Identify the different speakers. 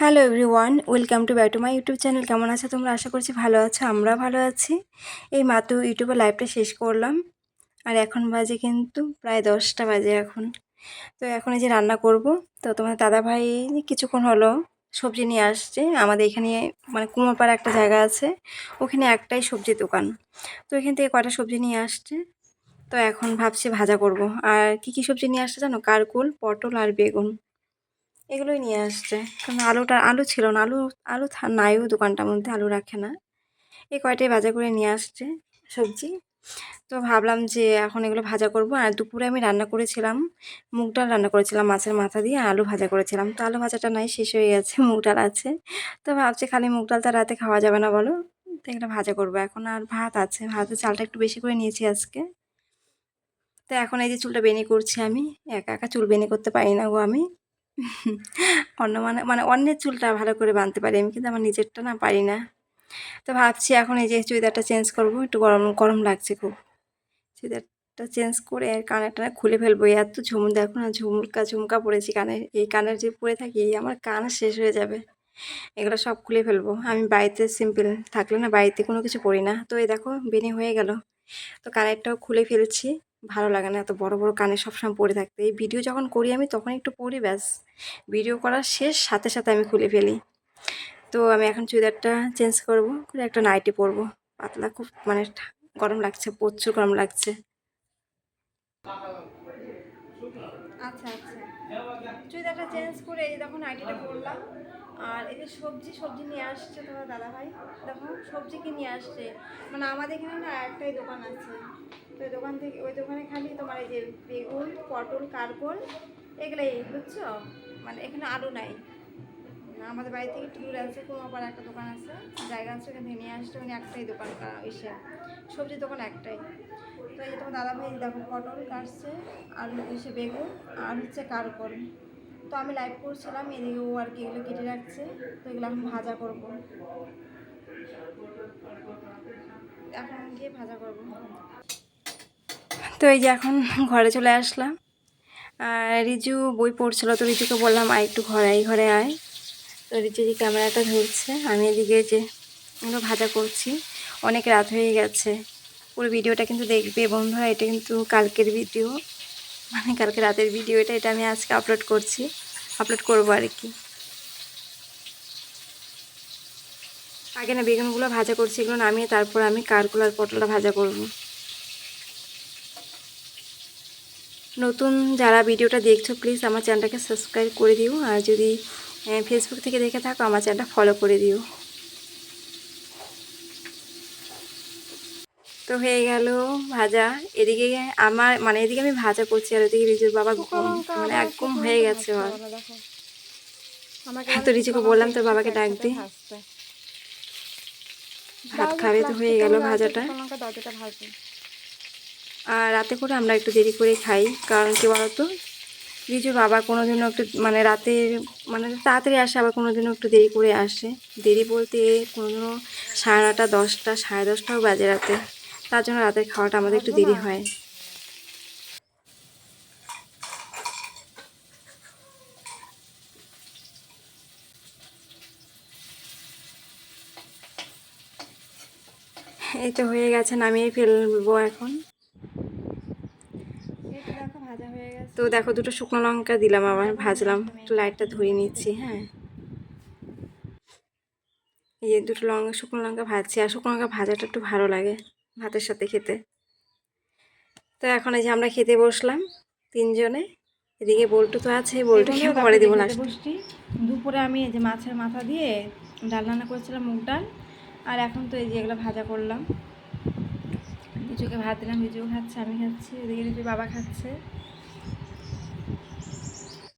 Speaker 1: Hello everyone welcome to back to my YouTube channel কেমন আছে তোমরা? আশা করছি ভালো আছো, আমরা ভালো আছি। এই মাত্র ইউটিউবে লাইভটা শেষ করলাম। আর এখন বাজে কিন্তু প্রায় দশটা বাজে এখন। তো এখন এই যে রান্না করব, তো তোমার দাদা ভাই কিছুক্ষণ হলো সবজি নিয়ে আসছে। আমাদের এখানে মানে কুমোরপাড়া একটা জায়গা আছে, ওখানে একটাই সবজির দোকান। তো এখান থেকে কটা সবজি নিয়ে আসছে, তো এখন ভাবছি ভাজা করব। আর কি কি সবজি নিয়ে আসছে জানো? কারকুল, পটল আর বেগুন। এগুলোই নিয়ে আসছে। কারণ আলুটা, আলু ছিল না। আলু আলু নাইও দোকানটার মধ্যে আলু রাখে না। এই কয়টাই বাজার করে নিয়ে আসছে সবজি। তো ভাবলাম যে এখন এগুলো ভাজা করব। আর দুপুরে আমি রান্না করেছিলাম, মুগ ডাল রান্না করেছিলাম মাছের মাথা দিয়ে, আলু ভাজা করেছিলাম। তো আলু ভাজাটা নাই, শেষ হয়ে গেছে, মুগ ডাল আছে। তো ভাবছি খালি মুগ ডালটা রাতে খাওয়া যাবে না বলো? তো এগুলো ভাজা করব। এখন আর ভাত আছে। ভাতের চালটা একটু বেশি করে নিয়েছি আজকে। তো এখন এই যে চুলটা বেনি করছি আমি, একা একা চুল বেনি করতে পারি না গো আমি। অন্য মানে মানে অন্যের চুলটা ভালো করে বাঁধতে পারি, আমি কিন্তু আমার নিজেরটা না পারি না। তো ভাবছি এখন এই যে চুড়িদারটা চেঞ্জ করব, একটু গরম গরম লাগছে খুব। চুড়িদারটা চেঞ্জ করে আর কানের টানে খুলে ফেলব এত ঝুম দেখো না, ঝুমকা ঝুমকা পড়েছি কানে এই কানের যে পরে থাকি আমার কান শেষ হয়ে যাবে। এগুলো সব খুলে ফেলব, আমি বাড়িতে সিম্পল থাকলে না বাড়িতে কোনো কিছু পরি না। তো এই দেখো বেনি হয়ে গেল। তো কানেরটাও খুলে ফেলছি। ভালো লাগে না, এত বড় বড় কানে সবসময় পরে থাকতে। এই ভিডিও যখন করি আমি, তখন একটু পরি ব্যাস। ভিডিও করার শেষ, সাথে সাথে আমি খুলে ফেলি। তো আমি এখন চুড়িদারটা চেঞ্জ করব, করে একটা নাইটি পরবো। পাতলা, খুব মানে গরম লাগছে, প্রচুর গরম লাগছে। আচ্ছা আচ্ছা। চুড়িদারটা চেঞ্জ করে এই দেখো, নাইটিটা পরলাম। আর এই যে সবজি সবজি নিয়ে আসছে তোমার দাদা ভাই দেখো সবজি কি নিয়ে আসছে। মানে আমাদের এখানে না একটাই দোকান আছে। তো ওই দোকান থেকে, ওই দোকানে খালি তোমার এই যে বেগুন, পটল, কারকল, এগুলোই, বুঝছ? মানে এখানে আলু নাই। আমাদের বাড়ি থেকে একটু দূরে আছে কুমাপাড়া একটা দোকান আছে। জায়গা আছে ওখান নিয়ে আসছে মানে একটাই দোকান এসে। সবজির দোকান একটাই। তো এই যে তোমার দাদা ভাই দেখো, পটল কাটছে আর এসে বেগুন, আর হচ্ছে কারকল। তো আমি লাইভ করছিলাম, এদিকে ও আর কি এগুলো কেটে রাখছে, তো এগুলো এখন ভাজা করব। এখন গিয়ে ভাজা করব। তো এই যে এখন ঘরে চলে আসলাম। আর রিজু বই পড়ছিল, তো রিজুকে বললাম, আয় একটু ঘরে আয় ঘরে আয়। তো রিজু যে ক্যামেরাটা ধরছে, আমি এদিকে যে এগুলো ভাজা করছি। অনেক রাত হয়ে গেছে। পুরো ভিডিওটা কিন্তু দেখবে বন্ধুরা, এটা কিন্তু কালকের ভিডিও। মানে কালকে রাতের ভিডিও এটা এটা আমি আজকে আপলোড করছি। আপলোড করব আর কি। আগে না বেগুনগুলো ভাজা করছি, এগুলো নামিয়ে তারপর আমি কারকুল আর পটলটা ভাজা করব। নতুন যারা ভিডিওটা দেখছ প্লিজ আমার চ্যানেলটাকে সাবস্ক্রাইব করে দিও। আর যদি ফেসবুক থেকে দেখে থাকো, আমার চ্যানেলটা ফলো করে দিও। তো হয়ে গেল ভাজা। এদিকে আমার মানে এদিকে আমি ভাজা করছি আর ওদিকে রিজুর বাবা ঘুম মানে একদম হয়ে গেছে ওর। তো রিজুকে বললাম তোর বাবাকে ডাক দি। ভাত খাবে তো হয়ে গেল ভাজাটা। আর রাতে করে আমরা একটু দেরি করে খাই কারণ কি বলতো? রিজুর বাবা কোনো দিনও একটু মানে রাতে মানে তাড়াতাড়ি আসে আবার কোনো দিনও একটু দেরি করে আসে। দেরি বলতে কোনো দিনও সাড়ে নটা দশটা সাড়ে দশটাও বাজে রাতে। তার জন্য রাতের খাওয়াটা আমাদের একটু দেরি হয়। এই তো হয়ে গেছে, নামিয়ে ফেলব এখন। তো দেখো, দুটো শুকনো লঙ্কা দিলাম আবার, ভাজলাম, একটু লাইটটা ধরিয়ে নিচ্ছি হ্যাঁ। এই যে দুটো লঙ্কা শুকনো লঙ্কা ভাজছি, আর শুকনো লঙ্কা ভাজাটা একটু ভালো লাগে। ভাতের সাথে খেতে। তো এখন এই যে আমরা খেতে বসলাম তিনজনে। এদিকে বল্টু তো আছে বল্টুকে পরে দেবো না বসছি। দুপুরে আমি এই যে মাছের মাথা দিয়ে ডাল রান্না করেছিলাম মুগ ডাল। আর এখন তো এই যে এগুলো ভাজা করলাম। লিচুকে ভাত দিলাম কিছু খাচ্ছে আমি খাচ্ছি এদিকে বাবা খাচ্ছে।